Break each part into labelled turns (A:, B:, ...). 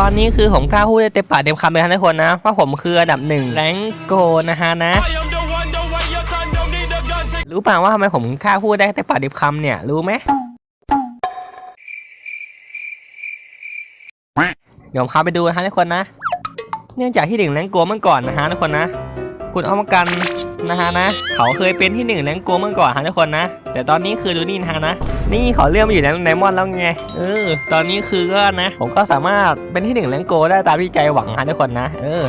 A: ตอนนี้คือผมกล้าพูดได้เต็มปากเต็มคำเลยนะทุกคนนะว่าผมคืออันดับหนึ่งแรงโกนะฮะนะรู้เปล่าว่าทำไมผมกล้าพูดได้เต็มปากเต็มคำเนี่ยรู้ไหมเดี๋ยวผมพาไปดูนะฮะทุกคนนะ เนื่องจากที่หนึ่งแรงโกเมื่อก่อนนะฮะทุกคนนะ คุณเอามากันนะฮะนะ เขาเคยเป็นที่หนึ่งแรงโกเมื่อก่อนฮะทุกคนนะ แต่ตอนนี้คือดูนี่นะฮะนะ นี่เขาเลื่อนมาอยู่ในไดมอนด์แล้วไง เออ ตอนนี้คือก็นะ ผมก็สามารถเป็นที่หนึ่งแรงโกได้ตามที่ใจหวังฮะทุกคนนะ เออ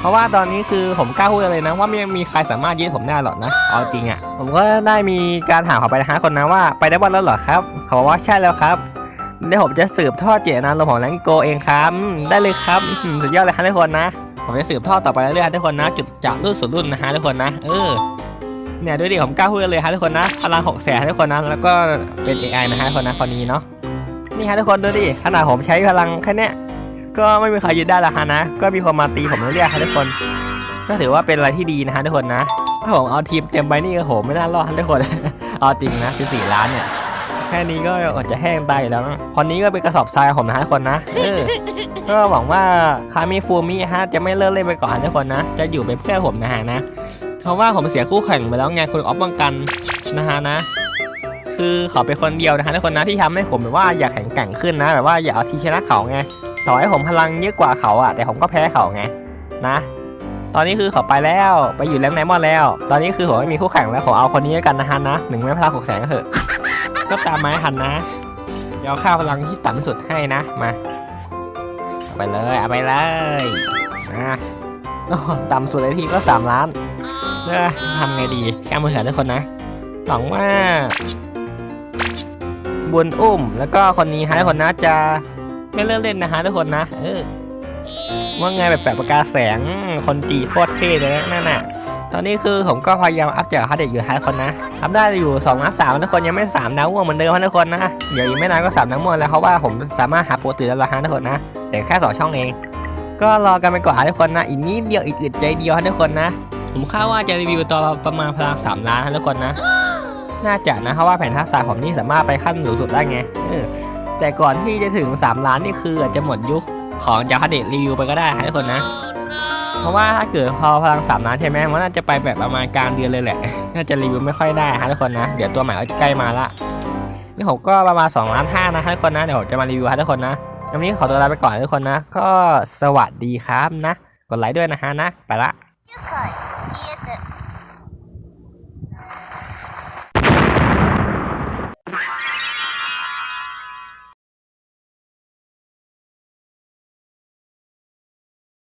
A: เพราะว่าตอนนี้คือผมกล้าพูดเลยนะ ว่าไม่มีใครสามารถยึดผมได้หรอกนะ เอาจริงอะ่ะ ผมก็ได้มีการถามเขาไปนะฮะคนนะว่าไปได้บอลแล้วเหรอครับ เขาบอกว่าใช่แล้วครับเดี๋ยวผมจะสืบทอดเจตนารมณ์ของแรงโกเองครับ ได้เลยครับ สุดยอดเลยฮะทุกคนนะ ผมจะสืบทอดต่อไปเรื่อยๆทุกคนนะจุดจากรุ่นสู่รุ่นนะฮะทุกคนนะเออเนี่ยดูดิผมกล้าพูดเลยฮะทุกคนนะพลังหกแสนทุกคนนะแล้วก็เป็น AI นะฮะทุกคนนะคนนี้เนาะนี่ฮะทุกคนดูดิขนาดผมใช้พลังแค่เนี้ยก็ไม่มีใครยึดได้ละฮะนะ ก็มีคนมาตีผมเรื่อยๆฮะทุกคน ก็ถือว่าเป็นอะไรที่ดีนะฮะทุกคนนะถ้าผมเอาทีมเต็มไปนี่โอ้โหไม่น่ารอดฮะทุกคนเอาจริงนะ14ล้านเนี่ย ค่นี้ก็อดจะแห้งตายแล้วนะคนนี้ก็เป็นกระสอบทรายของผมนะทุกคนนะเออก็หวังว่าคามิฟูมิฮะจะไม่เลิกเล่นไปก่อนทุกคนนะ จะอยู่เป็นเพื่อนผมนะฮะนะเพราะว่าผมเสียคู่แข่งไปแล้วไงคุณออฟบังกันนะฮะนะคือเขาเป็นคนเดียวนะฮะทุกคนนะที่ทำให้ผมแบบว่าอยากแข่งแกร่งขึ้นนะแบบว่าอยากเอาทีชนะเขาไงต่อให้ผมพลังเยอะกว่าเขาอะแต่ผมก็แพ้เขาไงนะ ตอนนี้คือเขาไปแล้วไปอยู่แรงไนมอนแล้ว ตอนนี้คือผมไม่มีคู่แข่งแล้วขอเอาคนนี้กันนะฮะนะหนึ่งแม่พลังหกแสนก็เถอะ ก็ตามไมาให้ทันนะ เดี๋ยวเอาค่าพลังที่ต่ำสุดให้นะ มา เอาไปเลย เอาไปเลยนะต่ำสุดเลยทีก็สามล้านเออทำไงดีช่างมือเถอะทุกคนนะหวังว่าบุญอุ้ม แล้วก็คนนี้ฮะทุกคนนะจะไม่เลิกเล่นนะฮะทุกคนนะ เออว่าไงแบบแฝดประกาแสงคนจีโคตรเท่เลยนะนั่นน่ะ ตอนนี้คือผมก็พยายามอัพจากฮาร์ดเด็กอยู่ฮะทุกคนนะอัพได้อยู่2นัดสามทุกคนยังไม่สามน้ำม่วงเหมือนเดิมทุกคนนะ เดี๋ยวอีกไม่นานก็สามน้ำม่วงแล้วเพราะว่าผมสามารถหาโปรตีนละฮะทุกคนนะแต่แค่สองช่องเอง ก็รอกันไปก่อนทุกคนนะ อีกนิดเดียวอีกอึดใจเดียวทุกคนนะ ผมคาดว่าจะรีวิวตอนประมาณพลังสามล้านทุกคนนะ น่าจะนะเพราะว่าแผนทักษะผมนี่สามารถไปขั้นสูงสุดได้ไงแต่ก่อนที่จะถึง 3 ล้านนี่คืออาจจะหมดยุคของจาคาเดตรีวิวไปก็ได้ทุกคนนะ เพราะว่าถ้าเกิดพอพลังสามนั้นใช่ไหมมันน่าจะไปแบบประมาณกลางเดือนเลยแหละ น่าจะรีวิวไม่ค่อยได้ฮะทุกคนนะ เดี๋ยวตัวใหม่ก็จะใกล้มาละนี่ผมก็ประมาณ2ล้านห้านะทุกคนนะ เดี๋ยวผมจะมารีวิวฮะทุกคนนะวันนี้ขอตัวลาไปก่อนทุกคนนะ ก็สวัสดีครับนะ กดไลค์ด้วยนะฮะนะ ไปละ